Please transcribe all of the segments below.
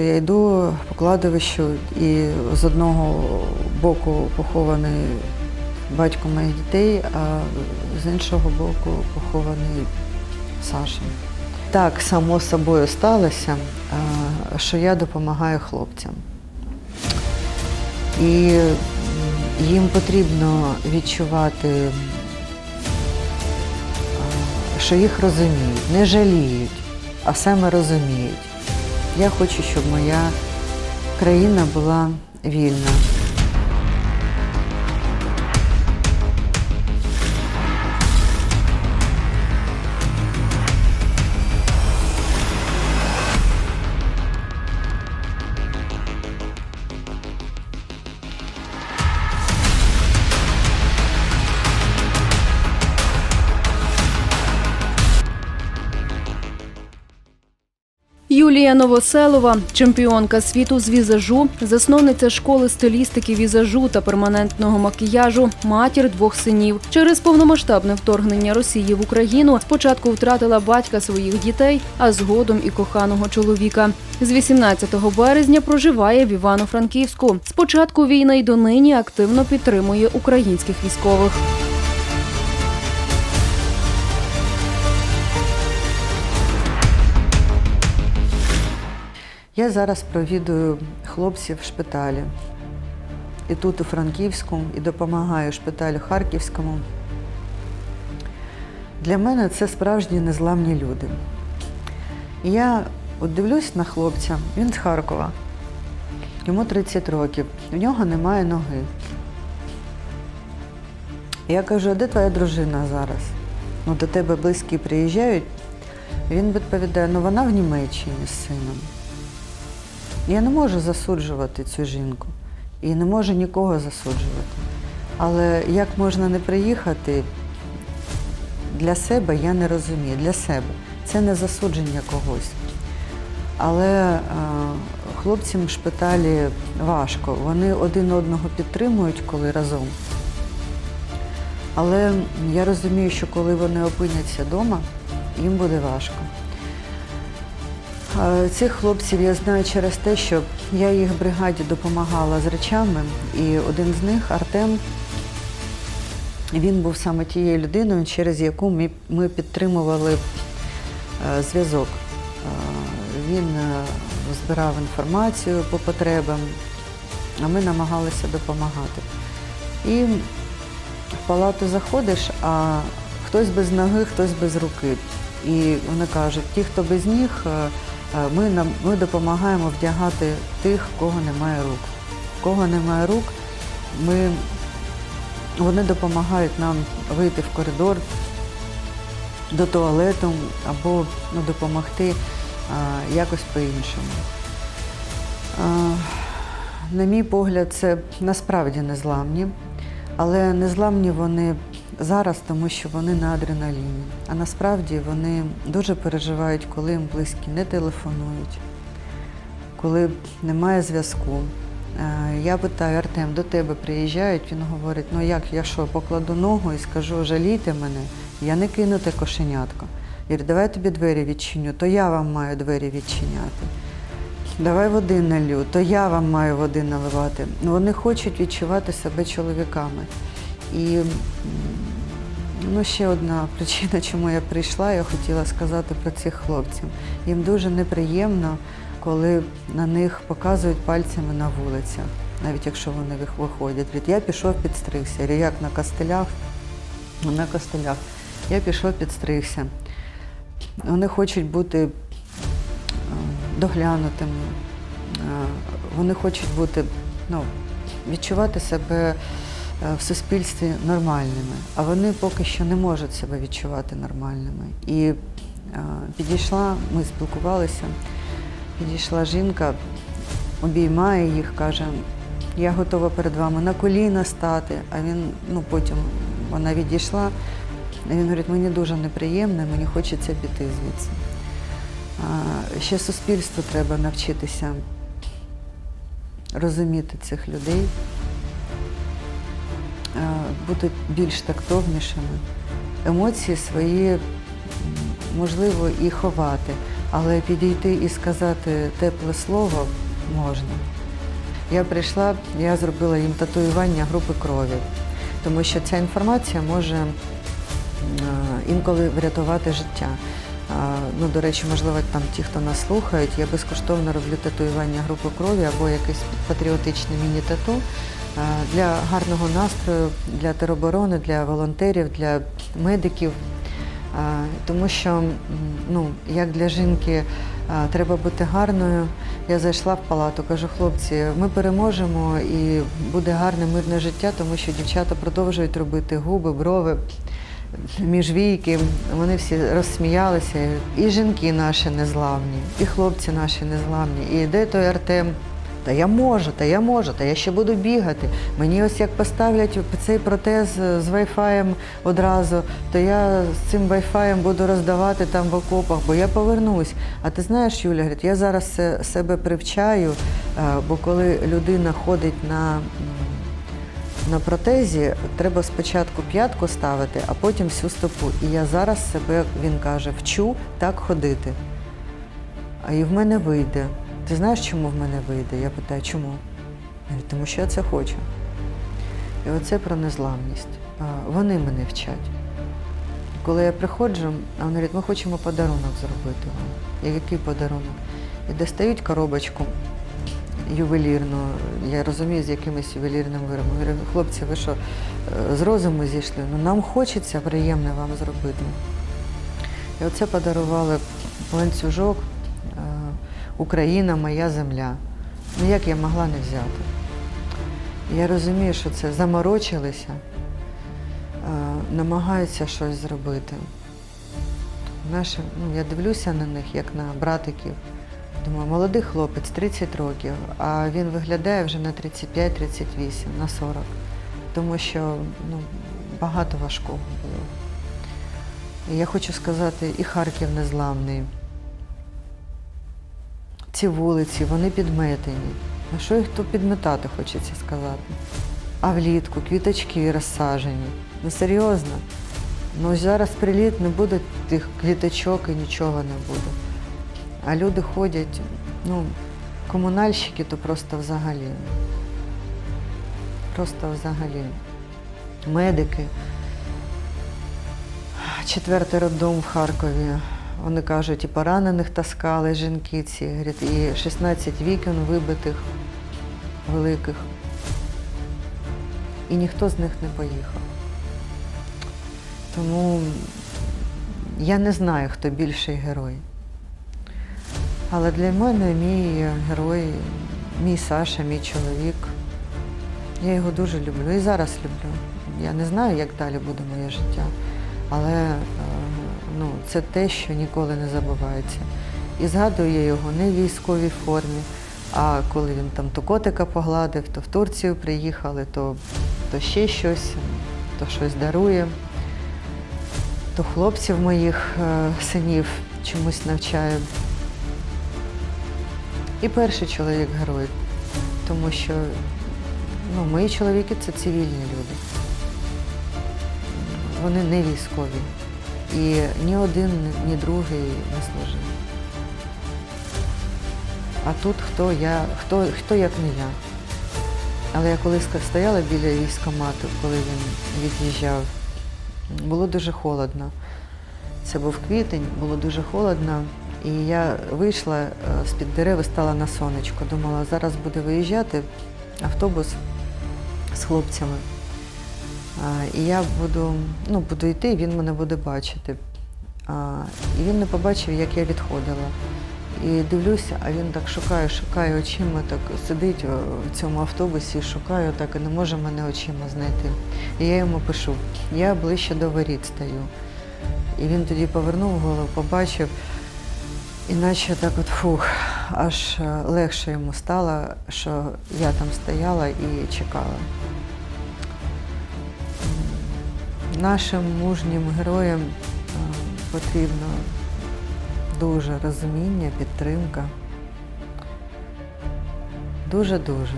Я йду по кладовищу і з одного боку похований батько моїх дітей, а з іншого боку похований Саша. Так само собою сталося, що я допомагаю хлопцям. І їм потрібно відчувати, що їх розуміють, не жаліють, а саме розуміють. Я хочу, щоб моя країна була вільна. Новоселова, чемпіонка світу з візажу, засновниця школи стилістики візажу та перманентного макіяжу, матір двох синів. Через повномасштабне вторгнення Росії в Україну спочатку втратила батька своїх дітей, а згодом і коханого чоловіка. З 18 березня проживає в Івано-Франківську. З початку війни й донині активно підтримує українських військових. Я зараз провідую хлопців в шпиталі. І тут, у Франківську, і допомагаю шпиталю Харківському. Для мене це справжні незламні люди. Я от дивлюсь на хлопця, він з Харкова. Йому 30 років, в нього немає ноги. Я кажу, а де твоя дружина зараз? Ну, до тебе близькі приїжджають. Він відповідає, ну вона в Німеччині з сином. Я не можу засуджувати цю жінку і не можу нікого засуджувати. Але як можна не приїхати для себе, я не розумію. Для себе. Це не засудження когось. Але е, хлопцям в шпиталі важко. Вони один одного підтримують, коли разом. Але я розумію, що коли вони опиняться вдома, їм буде важко. Цих хлопців я знаю через те, що я їх бригаді допомагала з речами, і один з них, Артем, він був саме тією людиною, через яку ми, ми підтримували е, зв'язок. Е, Він е, збирав інформацію по потребам, а ми намагалися допомагати. І в палату заходиш, а хтось без ноги, хтось без руки. І вони кажуть, ті, хто без ніг, ми, нам- ми допомагаємо вдягати тих, кого немає рук. Кого немає рук, ми, вони допомагають нам вийти в коридор до туалету або ну, допомогти а, якось по-іншому. А, на мій погляд, це насправді незламні, але незламні вони зараз, тому що вони на адреналіні. А насправді вони дуже переживають, коли їм близькі не телефонують, коли немає зв'язку. Е, Я питаю, Артем, до тебе приїжджають, він говорить, ну як, я що, покладу ногу і скажу, жалійте мене, я не кину те кошенятко. Говорю, давай тобі двері відчиню, то я вам маю двері відчиняти. Давай води налю, то я вам маю води наливати. Ну, Вони хочуть відчувати себе чоловіками. І ну, ще одна причина, чому я прийшла, я хотіла сказати про цих хлопців. Їм дуже неприємно, коли на них показують пальцями на вулицях, навіть якщо вони виходять. Я пішов підстригся. Як на костелях? «Ну, На костелях. Я пішов підстригся. Вони хочуть бути е, доглянутими. Е, Вони хочуть бути, ну, відчувати себе в суспільстві нормальними, а вони поки що не можуть себе відчувати нормальними. І е, підійшла, ми спілкувалися, підійшла жінка, обіймає їх, каже, я готова перед вами на коліна стати, а він, ну потім вона відійшла, і він говорить, мені дуже неприємно, мені хочеться піти звідси. Ще суспільству треба навчитися розуміти цих людей, бути більш тактовнішими, емоції свої можливо і ховати, але підійти і сказати тепле слово можна. Я прийшла, я зробила їм татуювання групи крові, тому що ця інформація може е, інколи врятувати життя. Ну, до речі, можливо, там ті, хто нас слухають, я безкоштовно роблю татуювання групи крові або якесь патріотичне міні-тату для гарного настрою, для тероборони, для волонтерів, для медиків. Тому що ну, як для жінки треба бути гарною. Я зайшла в палату, кажу, хлопці, ми переможемо і буде гарне мирне життя, тому що дівчата продовжують робити губи, брови, міжвійки. Вони всі розсміялися. І жінки наші незламні, і хлопці наші незламні. І йде той Артем. Та я можу, та я можу, та я ще буду бігати. Мені ось як поставлять цей протез з вайфаєм одразу, то я з цим вайфаєм буду роздавати там в окопах, бо я повернусь. А ти знаєш, Юля, я зараз себе привчаю, е, бо коли людина ходить на, на протезі, треба спочатку п'ятку ставити, а потім всю стопу. І я зараз себе, він каже, вчу так ходити. А і в мене вийде. Ти знаєш, чому в мене вийде? Я питаю, чому? Тому що я це хочу. І оце про незламність. Вони мене вчать. Коли я приходжу, вони говорять, ми хочемо подарунок зробити вам. Я який подарунок? І достають коробочку ювелірну. Я розумію, з якимось ювелірним виробом. Я говорю, хлопці, ви що, е, з розуму зійшли? Ну нам хочеться приємне вам зробити. І оце подарували ланцюжок е, Україна, моя земля. Ну як я могла не взяти? Я розумію, що це заморочилися, е, намагаються щось зробити. Наші, ну, я дивлюся на них, як на братиків. Думаю, молодий хлопець, 30 років, а він виглядає вже на 35-38, на 40. Тому що ну, багато важкого було. І я хочу сказати, і Харків незламний. Ці вулиці, вони підметені. А що їх тут підметати, хочеться сказати? А влітку квіточки розсажені. Ну серйозно. Ну зараз приліт не буде тих квіточок і нічого не буде. А люди ходять, ну, комунальщики то просто взагалі. Просто взагалі. Медики. Четвертий роддом в Харкові. Вони кажуть, і поранених таскали жінки ці, і 16 вікон вибитих, великих. І ніхто з них не поїхав. Тому я не знаю, хто більший герой. Але для мене мій герой, мій Саша, мій чоловік. Я його дуже люблю і зараз люблю. Я не знаю, як далі буде моє життя, але ну, це те, що ніколи не забувається. І згадую я його не в військовій формі, а коли він там то котика погладив, то в Турцію приїхали, то, то ще щось, то щось дарує, то хлопців моїх е, синів чомусь навчає. І перший чоловік герой, тому що ну, мої чоловіки це цивільні люди. Вони не військові. І ні один, ні другий не служив. А тут хто я, хто, хто як не я. Але я колись стояла біля військкомату, коли він від'їжджав, було дуже холодно. Це був квітень, було дуже холодно. І я вийшла е, з-під дерева, стала на сонечко. Думала, зараз буде виїжджати автобус з хлопцями. І я буду, ну, буду йти, і він мене буде бачити. І він не побачив, як я відходила. І дивлюся, а він так шукає, шукає очима, так сидить в цьому автобусі, шукає, так і не може мене очима знайти. І я йому пишу, я ближче до воріт стою. І він тоді повернув голову, побачив, і наче так от фух, аж е, легше йому стало, що я там стояла і чекала. Нашим мужнім героям е, потрібно дуже розуміння, підтримка. Дуже-дуже.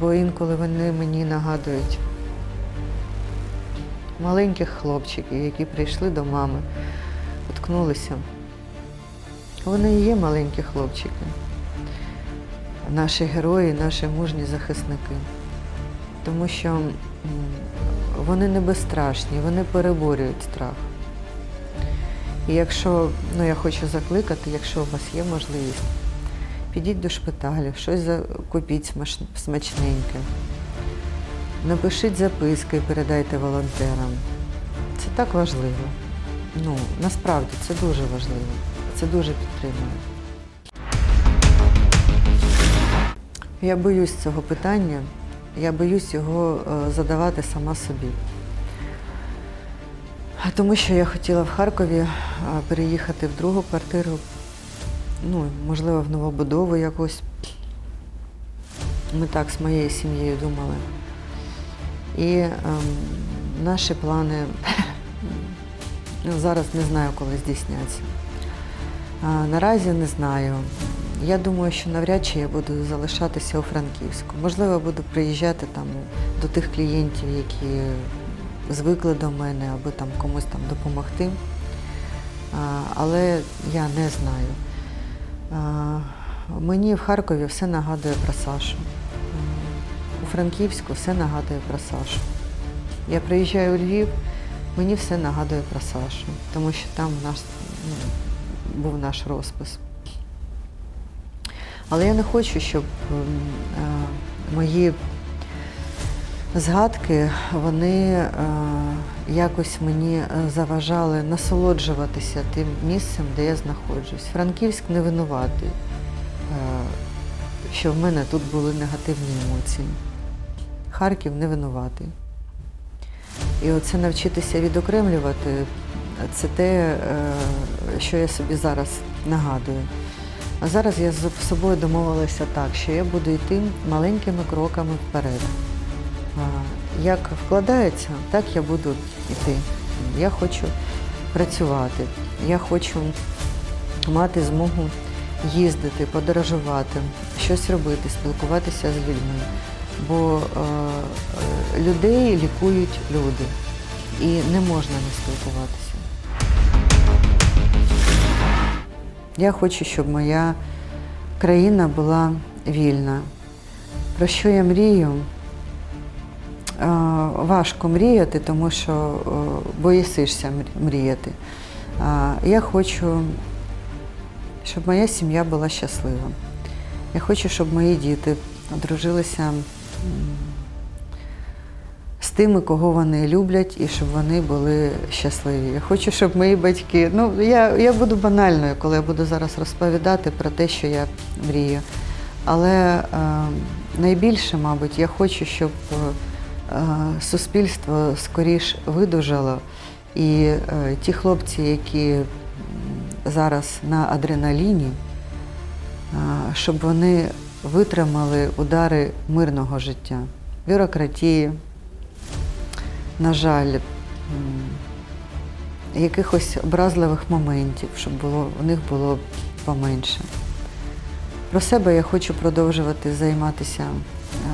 Бо інколи вони мені нагадують маленьких хлопчиків, які прийшли до мами, уткнулися Вони і є маленькі хлопчики. Наші герої, наші мужні захисники. Тому що вони не безстрашні, вони переборюють страх. І якщо, ну я хочу закликати, якщо у вас є можливість, підіть до шпиталю, щось закупіть смаш- смачненьке. Напишіть записки і передайте волонтерам. Це так важливо. Ну, насправді це дуже важливо. Це дуже підтримує. Я боюсь цього питання, я боюсь його е, задавати сама собі. Тому що я хотіла в Харкові е, переїхати в другу квартиру, ну, можливо, в новобудову якусь. Ми так з моєю сім'єю думали. І ем, наші плани ну, зараз не знаю, коли здійсняться. А, наразі не знаю. Я думаю, що навряд чи я буду залишатися у Франківську. Можливо, буду приїжджати там до тих клієнтів, які звикли до мене, аби там комусь там допомогти. Але я не знаю. Мені в Харкові все нагадує про Сашу. У Франківську все нагадує про Сашу. Я приїжджаю у Львів, мені все нагадує про Сашу, тому що там наш, ну, був наш розпис. Але я не хочу, щоб ем, е, мої згадки вони е, якось мені заважали насолоджуватися тим місцем, де я знаходжусь. Франківськ не винуватий, е, що в мене тут були негативні емоції. Харків не винуватий. І оце навчитися відокремлювати це те, що я собі зараз нагадую. А зараз я з собою домовилася так, що я буду йти маленькими кроками вперед. Як вкладається, так я буду йти. Я хочу працювати, я хочу мати змогу їздити, подорожувати, щось робити, спілкуватися з людьми. Бо е, людей лікують люди, і не можна не спілкуватися. Я хочу, щоб моя країна була вільна. Про що я мрію? Е, Важко мріяти, тому що е, боїсишся мрі- мріяти. Я хочу, щоб моя сім'я була щаслива. Я хочу, щоб мої діти одружилися з тими, кого вони люблять, і щоб вони були щасливі. Я хочу, щоб мої батьки. Ну, я, я буду банальною, коли я буду зараз розповідати про те, що я мрію. Але е, найбільше, мабуть, я хочу, щоб е, суспільство скоріш видужало. І е, ті хлопці, які зараз на адреналіні, е, щоб вони витримали удари мирного життя, бюрократії, на жаль, якихось образливих моментів, щоб було, у них було поменше. Про себе я хочу продовжувати займатися е,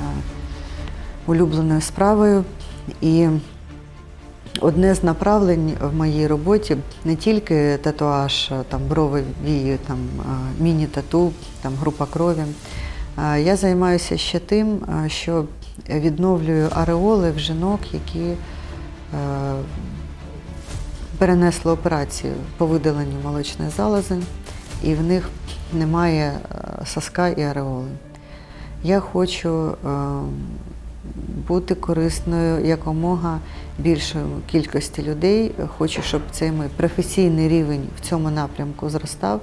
улюбленою справою. І одне з направлень в моїй роботі не тільки татуаж, там брови вії, там а, міні-тату, там група крові. А, Я займаюся ще тим, що відновлюю ареоли в жінок, які е, перенесли операцію по видаленню молочної залози, і в них немає е, соска і ареоли. Я хочу е, бути корисною якомога більшої кількості людей. Хочу, щоб цей мій професійний рівень в цьому напрямку зростав,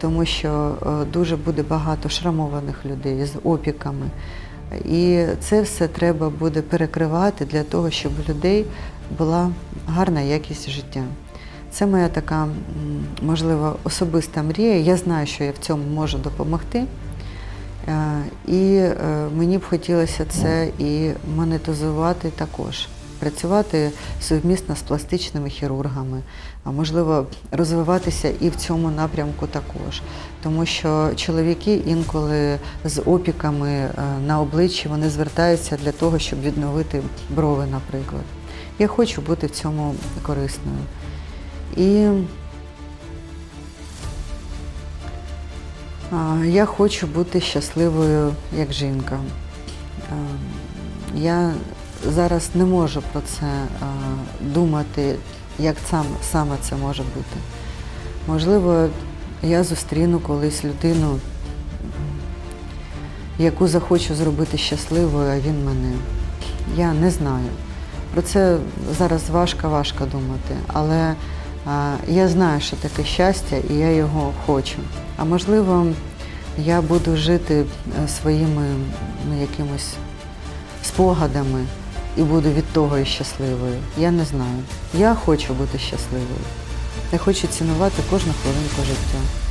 тому що е, дуже буде багато шрамованих людей з опіками. І це все треба буде перекривати для того, щоб людей була гарна якість життя. Це моя така, можливо, особиста мрія. Я знаю, що я в цьому можу допомогти. Е, І е, мені б хотілося це і монетизувати також. Працювати совмісно з пластичними хірургами, а можливо розвиватися і в цьому напрямку також. Тому що чоловіки інколи з опіками е, на обличчі вони звертаються для того, щоб відновити брови, наприклад. Я хочу бути в цьому корисною. І Я хочу бути щасливою як жінка. Я зараз не можу про це думати, як сам, саме це може бути. Можливо, я зустріну колись людину, яку захочу зробити щасливою, а він мене. Я не знаю. Про це зараз важко-важко думати, але я знаю, що таке щастя, і я його хочу. А можливо, я буду жити е, своїми ну, якимось спогадами і буду від того і щасливою. Я не знаю. Я хочу бути щасливою. Я хочу цінувати кожну хвилинку життя.